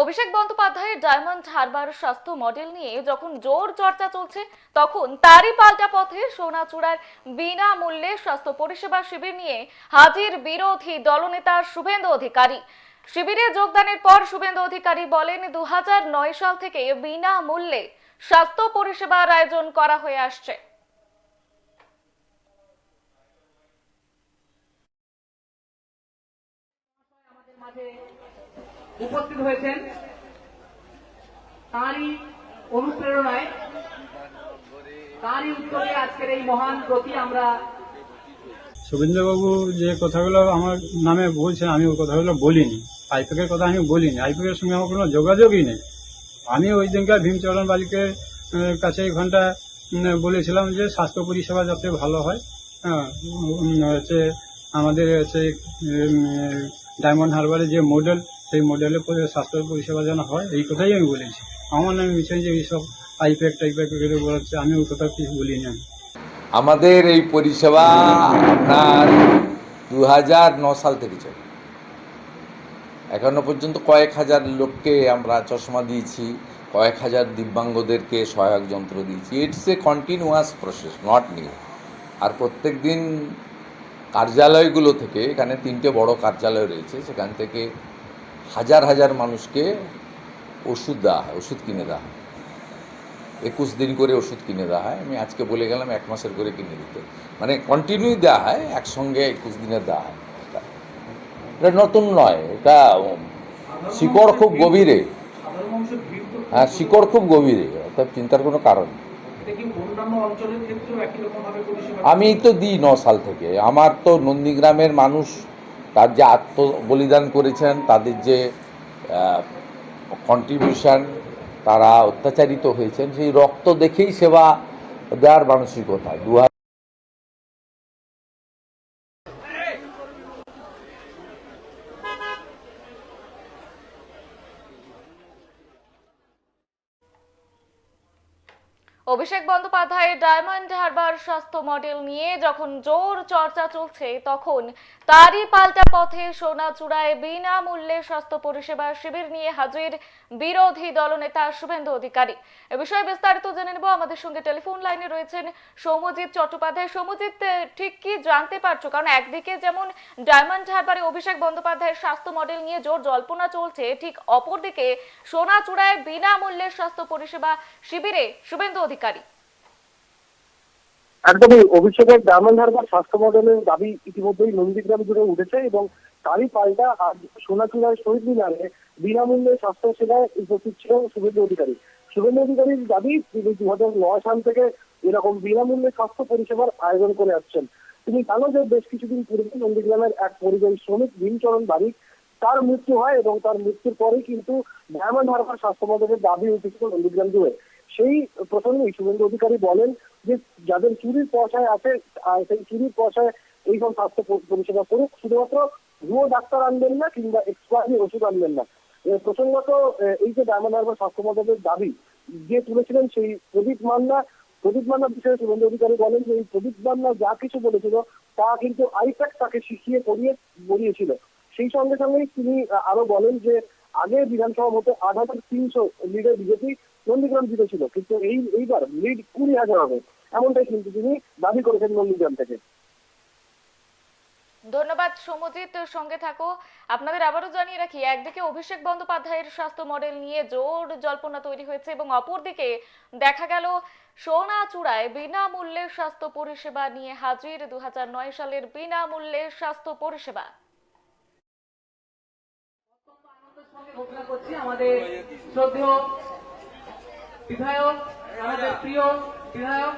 অভিষেক বন্দ্যোপাধ্যায়ের ডায়মন্ড হারবার স্বাস্থ্য মডেল নিয়ে যখন জোর চর্চা চলছে, তখন তারই পাল্টা পথে সোনাচূড়ার বিনামূল্যে স্বাস্থ্য পরিষেবা শিবির নিয়ে হাজির বিরোধী দলনেতা শুভেন্দু অধিকারী। শিবিরে যোগদানের পর শুভেন্দু অধিকারী বলেন দু হাজার নয় সাল থেকে বিনামূল্যে স্বাস্থ্য পরিষেবার আয়োজন করা হয়ে আসছে। মাঝে উপস্থিত হয়েছেন। তারই অনুপ্রেরণায় তারই উত্তরে আজকের এই মহান প্রতি আমরা শুভেন্দ্রবাবু যে কথাগুলো আমার নামে বলছেন আমি ওই কথাগুলো বলিনি। আইপ্যাকের কথা আমি বলিনি। আইপ্যাকের সঙ্গে আমার কোনো যোগাযোগই নেই। আমি ওই দিনকার ভীমচরণ বালিকের কাছে এই ঘণ্টা বলেছিলাম যে স্বাস্থ্য পরিষেবা যাতে ভালো হয়। হ্যাঁ, হচ্ছে আমাদের হচ্ছে ডায়মন্ড হারবারের যে মডেল সেই মডেলে স্বাস্থ্য পরিষেবা যেন হয়, এই কথাই আমি বলেছি। আমার নামে মিশন যে এইসব আইপ্যাক টাইপ্যাক এগুলো বলাচ্ছে, আমি ওই কথা কিছু বলিনি আমি। আমাদের এই পরিষেবা আপনার দু হাজার ন সাল থেকে চলে। এখনও পর্যন্ত কয়েক হাজার লোককে আমরা চশমা দিয়েছি, কয়েক হাজার দিব্যাঙ্গদেরকে সহায়ক যন্ত্র দিয়েছি। It's a continuous process not new আর প্রত্যেক দিন কার্যালয়গুলো থেকে, এখানে তিনটে বড় কার্যালয় রয়েছে, সেখান থেকে হাজার হাজার মানুষকে ওষুধ দেওয়া হয় ওষুধ কিনে দেওয়া হয়। একুশ দিন করে ওষুধ কিনে দেওয়া হয়। আমি আজকে বলে গেলাম এক মাসের করে কিনে দিতে। মানে কন্টিনিউ দেওয়া হয় একসঙ্গে একুশ দিনের দেওয়া হয়। এটা। নতুন নয় এটা শিকড় খুব গভীরে। হ্যাঁ শিকড় খুব গভীরে অর্থাৎ চিন্তার কোনো কারণ। আমি তো দিই ন সাল থেকে। আমার তো নন্দীগ্রামের মানুষ তার যে আত্ম বলিদান করেছেন, তাদের যে কন্ট্রিবিউশন তারা অত্যাচারিত হয়েছেন, সেই রক্ত দেখেই সেবা দেওয়ার মানসিকতা। দু হাজার অভিষেক বন্দ্যোপাধ্যায়ের ডায়মন্ড হারবার স্বাস্থ্য মডেল নিয়ে যখন জোর চর্চা চলছে, তখন তারই পাল্টা পথে সোনাচূড়ায় বিনামূল্যে স্বাস্থ্য পরিষেবা শিবির নিয়ে হাজির বিরোধী দলনেতা শুভেন্দু অধিকারী। এ বিষয়ে বিস্তারিত জেনে নেব। আমাদের সঙ্গে টেলিফোন লাইনে রয়েছেন সৌম্যজিৎ চট্টোপাধ্যায়। সৌম্যজিৎ ঠিক কি জানতে পারছ? কারণ একদিকে যেমন ডায়মন্ড হারবারে অভিষেক বন্দ্যোপাধ্যায়ের স্বাস্থ্য মডেল নিয়ে জোর জল্পনা চলছে, ঠিক অপরদিকে সোনাচূড়ায় বিনামূল্যে স্বাস্থ্য পরিষেবা শিবিরে শুভেন্দু অধিকারী একদমই, অভিষেকের হারবার স্বাস্থ্য মডেলের দাবি ইতিমধ্যেই নন্দীগ্রাম জুড়ে উঠেছে এবং তারই পাল্টা আজ সোনাচূড়ায় শহীদ মিনারে বিনামূল্যে স্বাস্থ্য সেবায় উপস্থিত ছিল শুভেন্দু অধিকারী। শুভেন্দু অধিকারীর দাবি, তিনি দু হাজার নয় সাল থেকে এরকম বিনামূল্যে স্বাস্থ্য পরিষেবার আয়োজন করে আসছেন। তিনি জানো যে বেশ কিছুদিন পূর্বে নন্দীগ্রামের এক পরিযায়ী শ্রমিক ভীমচরণ বারিক তার মৃত্যু হয় এবং তার মৃত্যুর পরেই কিন্তু ডায়মন্ড হারবার স্বাস্থ্য মডেলের দাবি উঠেছিল নন্দীগ্রাম জুড়ে। সেই প্রসঙ্গে শুভেন্দু অধিকারী বলেন যে যাদের চুরির পয়সায় আছে সেই চুরির পয়সায় এইসব স্বাস্থ্য পরিষেবা করুক। শুধুমাত্র ভুয়ো ডাক্তার আনবেন না কিংবা এক্সপায়ারি ওষুধ আনবেন না। প্রসঙ্গত এই যে ডায়মন্ড হারবার স্বাস্থ্য মডেলের দাবি যে তুলেছিলেন সেই প্রদীপ মান্না, প্রদীপ মান্নার বিষয়ে শুভেন্দু অধিকারী বলেন যে এই প্রদীপ মান্না যা কিছু বলেছিল, তা কিন্তু আইপ্যাক তাকে শিখিয়ে পড়িয়ে, বলিয়েছিল। সেই সঙ্গে সঙ্গেই তিনি আরও বলেন যে আগে বিধানসভা মতো আট হাজার তিনশো লিডে বিজেপি নন্দীগ্রাম জিতেছিল কিন্তু এই এইবার লিড কুড়ি হাজার হবে এমনটাই কিন্তু তিনি দাবি করেছেন নন্দীগ্রাম থেকে। ধন্যবাদ সৌম্যজিৎ সঙ্গে থাকো। আপনাদের আবারও জানিয়ে রাখি একদিকে অভিষেক বন্দ্যোপাধ্যায়ের স্বাস্থ্য মডেল নিয়ে জোর জল্পনা তৈরি হয়েছে এবং অপরদিকে দেখা গেল সোনাচূড়ায় বিনামূল্যে স্বাস্থ্য পরিষেবা নিয়ে হাজির দু হাজার নয় সালের বিনামূল্যে স্বাস্থ্য পরিষেবা। আমাদের শ্রদ্ধেয় বিধায়ক আমাদের প্রিয় বিধায়ক